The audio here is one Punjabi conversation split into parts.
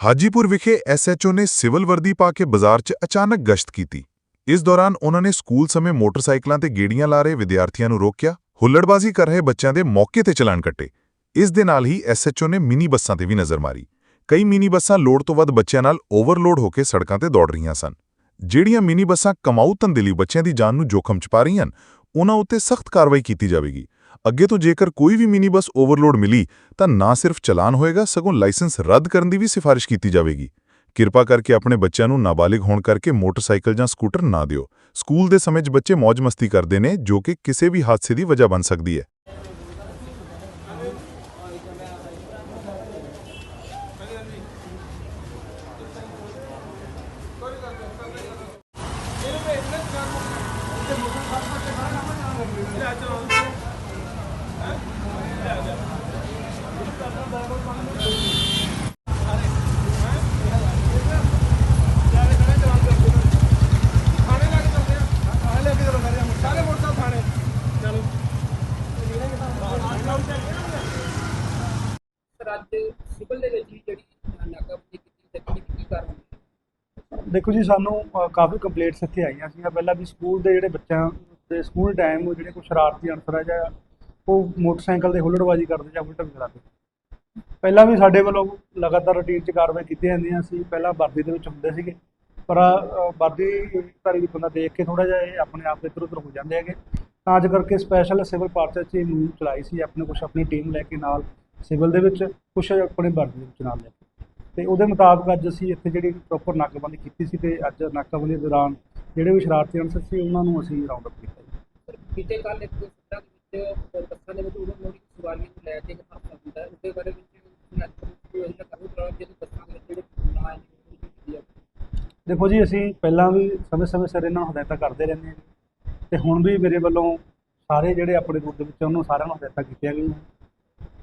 ਹਾਜੀਪੁਰ ਵਿਖੇ ਐਸਐਚਓ ਨੇ ਸਿਵਲ ਵਰਦੀ ਪਾ ਕੇ ਬਾਜ਼ਾਰ 'ਚ ਅਚਾਨਕ ਗਸ਼ਤ ਕੀਤੀ। ਇਸ ਦੌਰਾਨ ਉਹਨਾਂ ਨੇ ਸਕੂਲ ਸਮੇਂ ਮੋਟਰਸਾਈਕਲਾਂ ਤੇ ਗੇੜੀਆਂ ਲਾ ਰਹੇ ਵਿਦਿਆਰਥੀਆਂ ਨੂੰ ਰੋਕਿਆ, ਹੁੱਲੜਬਾਜ਼ੀ ਕਰ ਰਹੇ ਬੱਚਿਆਂ ਦੇ ਮੌਕੇ ਤੇ ਚਲਾਨ ਕੱਟੇ। ਇਸ ਦੇ ਨਾਲ ਹੀ ਐਸਐਚਓ ਨੇ ਮਿਨੀ ਬੱਸਾਂ ਤੇ ਵੀ ਨਜ਼ਰ ਮਾਰੀ। ਕਈ ਮਿਨੀ ਬੱਸਾਂ ਲੋੜ ਤੋਂ ਵੱਧ ਬੱਚਿਆਂ ਨਾਲ ਓਵਰਲੋਡ ਹੋ ਕੇ ਸੜਕਾਂ ਤੇ ਦੌੜ ਰਹੀਆਂ ਸਨ। ਜਿਹੜੀਆਂ ਮਿਨੀ ਬੱਸਾਂ ਕਮਾਊ ਧੰਦੇ ਲਈ ਬੱਚਿਆਂ ਦੀ ਜਾਨ ਨੂੰ ਜੋਖਮ 'ਚ ਪਾ ਰਹੀਆਂ ਹਨ, ਉਹਨਾਂ ਉੱਤੇ ਸਖਤ ਕਾਰਵਾਈ ਕੀਤੀ ਜਾਵੇਗੀ। ਅੱਗੇ ਤੋਂ ਜੇਕਰ ਕੋਈ ਵੀ ਮਿਨੀ ਬੱਸ ਓਵਰਲੋਡ ਮਿਲੀ, ਤਾਂ ਨਾ ਸਿਰਫ ਚਲਾਨ ਹੋਏਗਾ, ਸਗੋਂ ਲਾਇਸੈਂਸ ਰੱਦ ਕਰਨ ਦੀ ਵੀ ਸਿਫਾਰਿਸ਼ ਕੀਤੀ ਜਾਵੇਗੀ। ਕਿਰਪਾ ਕਰਕੇ ਆਪਣੇ ਬੱਚਿਆਂ ਨੂੰ ਨਾਬਾਲਿਗ ਹੋਣ ਕਰਕੇ ਮੋਟਰਸਾਈਕਲ ਜਾਂ ਸਕੂਟਰ ਨਾ ਦਿਓ। ਸਕੂਲ ਦੇ ਸਮੇਂ 'ਚ ਬੱਚੇ ਮौज-ਮਸਤੀ ਕਰਦੇ ਨੇ, ਜੋ ਕਿ ਕਿਸੇ ਵੀ ਹਾਦਸੇ ਦੀ ਵਜ੍ਹਾ ਬਣ ਸਕਦੀ ਹੈ। ਸਰ ਅੱਜ ਸਿਵਲ ਦੇ ਵਿੱਚ ਵੀ ਜਿਹੜੀ ਨਾਕਾਬੰਦੀ ਕੀਤੀ ਤਕਨੀਕ ਕੀ ਕਾਰਨ ਦੇਖੋ ਜੀ, ਸਾਨੂੰ ਕਾਫੀ ਕੰਪਲੇਂਟਸ ਇੱਥੇ ਆਈਆਂ ਸੀਗੀਆਂ। ਪਹਿਲਾਂ ਵੀ ਸਕੂਲ ਦੇ ਜਿਹੜੇ ਬੱਚਿਆਂ ਦੇ ਸਕੂਲ ਟਾਈਮ ਉਹ ਜਿਹੜੇ ਕੁਝ ਸ਼ਰਾਰਤੀ ਅਨਸਰ ਹੈ ਜਾਂ ਉਹ ਮੋਟਰਸਾਈਕਲ ਤੇ ਹੁੱਲੜਬਾਜ਼ੀ ਕਰਦੇ ਜਾਂ ਉਲਟ ਕਰਾਦੇ ਪਹਿਲਾਂ ਵੀ ਸਾਡੇ ਵੱਲੋਂ ਲਗਾਤਾਰ ਰੂਟੀਨ 'ਚ ਕਾਰਵਾਈ ਕੀਤੀਆਂ ਜਾਂਦੀਆਂ ਸੀ ਪਹਿਲਾਂ ਵਰਦੀ ਦੇ ਵਿੱਚ ਹੁੰਦੇ ਸੀਗੇ, ਪਰ ਵਰਦੀ ਧਾਰੀ ਬੰਦਾ ਦੇਖ ਕੇ ਥੋੜਾ ਜਿਹਾ ਇਹ ਆਪਣੇ ਆਪ ਦੇ ਇੱਧਰ ਉੱਧਰ ਹੋ ਜਾਂਦੇ ਹੈਗੇ। ਤਾਂ ਅੱਜ ਕਰਕੇ ਸਪੈਸ਼ਲ ਸਿਵਲ ਪਾਰਚਾ 'ਚ ਇਹ ਮੁਹਿੰਮ ਚਲਾਈ ਸੀ, ਆਪਣੇ ਕੁਝ ਆਪਣੀ ਟੀਮ ਲੈ ਕੇ ਨਾਲ ਸਿਵਲ ਦੇ ਵਿੱਚ ਕੁਝ ਆਪਣੇ ਵਰਦੀ ਦੇ ਵਿੱਚ ਨਾਲ ਲੈ ਕੇ। ਤੇ ਉਹਦੇ ਮੁਤਾਬਕ ਅੱਜ ਅਸੀਂ ਇੱਥੇ ਜਿਹੜੀ ਪ੍ਰੋਪਰ ਨਾਕਾਬੰਦੀ ਕੀਤੀ ਸੀ ਤੇ ਅੱਜ ਨਾਕਾਬੰਦੀ ਦੌਰਾਨ ਜਿਹੜੇ ਵੀ ਸ਼ਰਾਰਤੀ ਅਨਸਰ ਸੀ, ਉਹਨਾਂ ਨੂੰ ਅਸੀਂ ਰਾਉਂਡ ਅਪ ਕੀਤਾ ਜੀ। ਸਰ ਕੱਲ ਇੱਕ ਸੜਕ ਵਿੱਚ ਬੱਸਾਂ ਦੇ ਵਿੱਚ ਉਹਨਾਂ ਨੂੰ ਲੈ ਕੇ ਇੱਕ ਹਾਦਸਾ ਹੁੰਦਾ ਹੈ ਉਹਦੇ ਬਾਰੇ ਵਿੱਚ ਨਾਕਾਬੰਦੀ ਯੋਜਨਾ ਕਰੂ ਕਰਾਉਣ ਜਿਹਦੇ ਬੱਸਾਂ ਦੇ ਵਿੱਚ ਜਿਹੜੇ ਨਾ ਕੀਤੀ ਹੈ ਦੇਖੋ ਜੀ, ਅਸੀਂ ਪਹਿਲਾਂ ਵੀ ਸਮੇਂ-ਸਮੇਂ ਸਿਰ ਇਹਨਾਂ ਨੂੰ ਹਦਾਇਤਾਂ ਕਰਦੇ ਰਹਿੰਦੇ ਹਾਂ ਜੀ। ਤੇ ਹੁਣ ਵੀ ਮੇਰੇ ਵੱਲੋਂ ਸਾਰੇ ਜਿਹੜੇ ਆਪਣੇ ਰੂਟ ਦੇ ਵਿੱਚ, ਉਹਨਾਂ ਨੂੰ ਸਾਰਿਆਂ ਨੂੰ ਹਦਾਇਤਾਂ ਕੀਤੀਆਂ ਗਈਆਂ।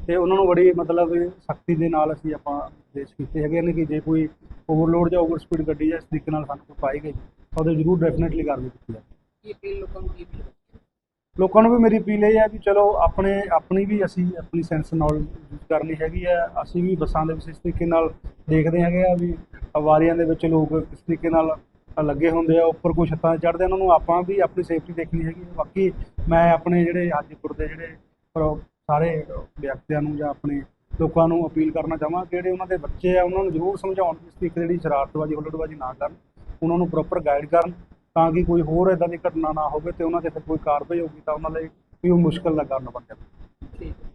ਤੇ ਉਹਨਾਂ ਨੂੰ ਬੜੀ ਮਤਲਬ ਸਖਤੀ ਦੇ ਨਾਲ ਅਸੀਂ ਆਪਾਂ ਦੇਸ਼ ਕੀਤੇ ਹੈਗੇ ਨੇ ਕਿ ਜੇ ਕੋਈ ਓਵਰਲੋਡ ਜਾਂ ਓਵਰ ਸਪੀਡ ਗੱਡੀ ਜਾਂ ਇਸ ਤਰੀਕੇ ਨਾਲ ਸਾਨੂੰ ਕੋਈ ਪਾਈ ਗਈ, ਤਾਂ ਉਹਦੇ ਜ਼ਰੂਰ ਡੈਫੀਨਿਟਲੀ ਕਾਰਵਾਈ ਕੀਤੀ ਜਾਵੇ। ਕੀ ਲੋਕਾਂ ਨੂੰ ਕੀ ਲੋਕਾਂ ਨੂੰ ਵੀ ਮੇਰੀ ਅਪੀਲ ਇਹ ਹੈ ਵੀ ਚਲੋ ਆਪਣੇ, ਆਪਣੀ ਵੀ ਅਸੀਂ ਆਪਣੀ ਸੈਂਸ ਨੌਲੇਜ ਕਰਨੀ ਹੈਗੀ ਹੈ ਅਸੀਂ ਵੀ ਬੱਸਾਂ ਦੇ ਵਿੱਚ ਇਸ ਤਰੀਕੇ ਨਾਲ ਦੇਖਦੇ ਹੈਗੇ ਆ ਵੀ ਵਾਰੀਆਂ ਦੇ ਵਿੱਚ ਲੋਕ ਕਿਸ ਤਰੀਕੇ ਨਾਲ ਲੱਗੇ ਹੁੰਦੇ ਆ, ਉੱਪਰ ਕੋਈ ਛੱਤਾਂ ਤੇ ਚੜ੍ਹਦੇ ਉਹਨਾਂ ਨੂੰ ਆਪਾਂ ਵੀ ਆਪਣੀ ਸੇਫਟੀ ਦੇਖਣੀ ਹੈਗੀ ਹੈ। ਬਾਕੀ ਮੈਂ ਆਪਣੇ ਜਿਹੜੇ ਹਾਜੀਪੁਰ ਦੇ ਜਿਹੜੇ ਸਾਰੇ ਵਿਅਕਤੀਆਂ ਨੂੰ ਜਾਂ ਆਪਣੇ ਲੋਕਾਂ ਨੂੰ ਅਪੀਲ ਕਰਨਾ ਚਾਹਾਂ ਕਿ ਜਿਹੜੇ ਉਹਨਾਂ ਦੇ ਬੱਚੇ ਆ, ਉਹਨਾਂ ਨੂੰ ਜ਼ਰੂਰ ਸਮਝਾਉਣ ਕਿ ਇਸ ਤਰੀਕੇ ਦੀ ਜਿਹੜੀ ਸ਼ਰਾਰਤਬਾਜ਼ੀ, ਹੁੱਲੜਬਾਜ਼ੀ ਨਾ ਕਰਨ, ਉਹਨਾਂ ਨੂੰ ਪ੍ਰੋਪਰ ਗਾਈਡ ਕਰਨ ਤਾਂ ਕਿ ਕੋਈ ਹੋਰ ਇਦਾਂ ਦੀ ਘਟਨਾ ਨਾ ਹੋਵੇ ਤੇ ਉਹਨਾਂ ਤੇ ਫਿਰ ਕੋਈ ਕਾਰਵਾਈ ਹੋਊਗੀ ਤਾਂ ਉਹਨਾਂ ਲਈ ਵੀ ਉਹ ਮੁਸ਼ਕਲ ਦਾ ਕਾਰਨ ਬਣ ਠੀਕ ਹੈ।